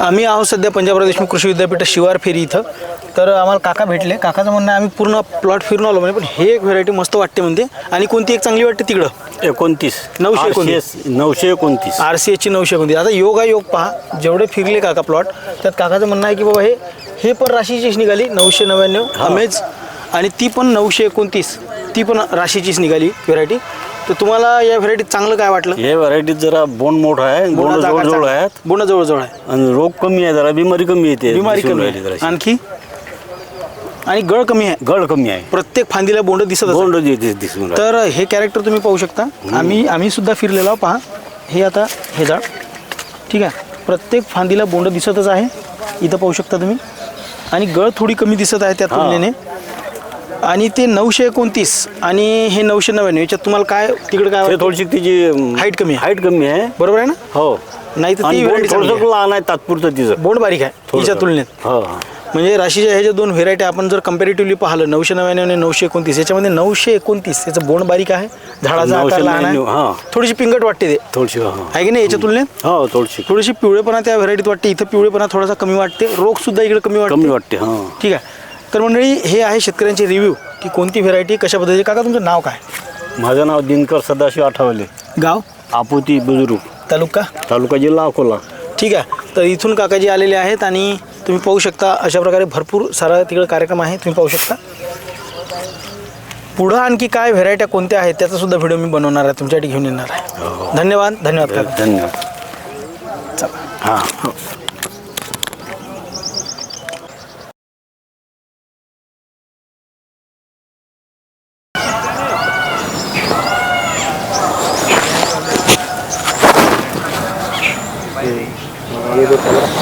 आम्ही आहोत सध्या पंजाबराव देशमुख कृषी विद्यापीठ शिवार फेरी इथं. तर आम्हाला काका भेटले. काकाचं म्हणणं आहे आम्ही पूर्ण प्लॉट फिरून आलो म्हणजे पण हे एक व्हेरायटी मस्त वाटते म्हणते. आणि कोणती एक चांगली वाटते तिकडं? एकोणतीस. नऊशे एकोणतीस. नऊशे एकोणतीस. आर सी एचची नऊशे कोणती आता योग योग पहा. जेवढे फिरले काका प्लॉट त्यात काकाचं म्हणणं आहे की बाबा हे हे पण राशीचीच निघाली नऊशे नव्याण्णव. अमेज आणि ती पण नऊशे एकोणतीस. ती पण राशीचीच निघाली व्हेरायटी तर तुम्हाला या व्हेरायटीत चांगलं काय वाटलं? हे व्हरायटीत जरा बोंड मोठा आहे बोंड बोंडाचा आकार जवळजवळ चांगला. आहेत. बोंड जवळजवळ आहे. आणि रोग कमी आहे जरा बिमारी कमी येते बिमारी दिसून कमी राहिली आहे. जराशी. आणखी? आणि गळ कमी आहे. गळ कमी आहे. प्रत्येक फांदीला बोंड दिसत. बोंड जे- जे दिसून राहिले. तर हे कॅरेक्टर तुम्ही पाहू शकता. आम्ही आम्ही सुद्धा फिरलेलो आहोत पहा. हे आता हे झाड. ठीक आहे. प्रत्येक फांदीला बोंड दिसतच आहे. इथं पाहू शकता तुम्ही. आणि गळ थोडी कमी दिसत आहे त्या. तुलनेने. आणि ते नऊशे एकोणतीस आणि हे नऊशे नव्याण्णव याच्यात तुम्हाला काय तिकडे काय ते वाटतं? थोडीशी तिची Height कमी आहे. हाईट कमी आहे. बरोबर आहे ना? हो. नाही तर ती व्हेरायटी थोडंसं लहान आहे तात्पुरतं तिचं. बोंड बारीक आहे थोडंसं. याच्या तुलनेत. हो. म्हणजे राशीच्या ह्याच्या दोन व्हेरायटी आपण जर कम्पॅरेटिव्हली पाहिलं नऊशे नव्याण्णव आणि नऊशे एकोणतीस याच्यामध्ये नऊशे एकोणतीस याचं बोंड बारीक आहे झाडाचा आकार लहान आहे. हां. थोडीशी पिंगट वाटते ते. थोडीशी हो आहे की नाही याच्या तुलनेत? हो थोडीशी. थोडीशी पिवळेपणा त्या व्हरायटीत वाटते इथं पिवळेपणा थोडासा कमी वाटते रोग सुद्धा इकडे कमी वाटते. कमी वाटते हा. ठीक आहे. तर मंडळी हे आहे शेतकऱ्यांचे रिव्ह्यू की कोणती व्हेरायटी कशा पद्धतीची? काका तुमचं नाव काय? माझं नाव दिनकर सदाशिव आठवले. गाव? आपुती बुजुर्ग. तालुका? तालुका जिल्हा अकोला. ठीक आहे. तर इथून काकाजी आलेले आहेत आणि तुम्ही पाहू शकता अशा प्रकारे भरपूर सारा तिकडे कार्यक्रम आहे. तुम्ही पाहू शकता. पुढं आणखी काय व्हेरायट्या कोणत्या आहेत त्याचा सुद्धा व्हिडिओ मी बनवणार आहे. तुमच्यासाठी घेऊन येणार आहे. धन्यवाद. धन्यवाद काका. धन्यवाद. चला. हां. Y eso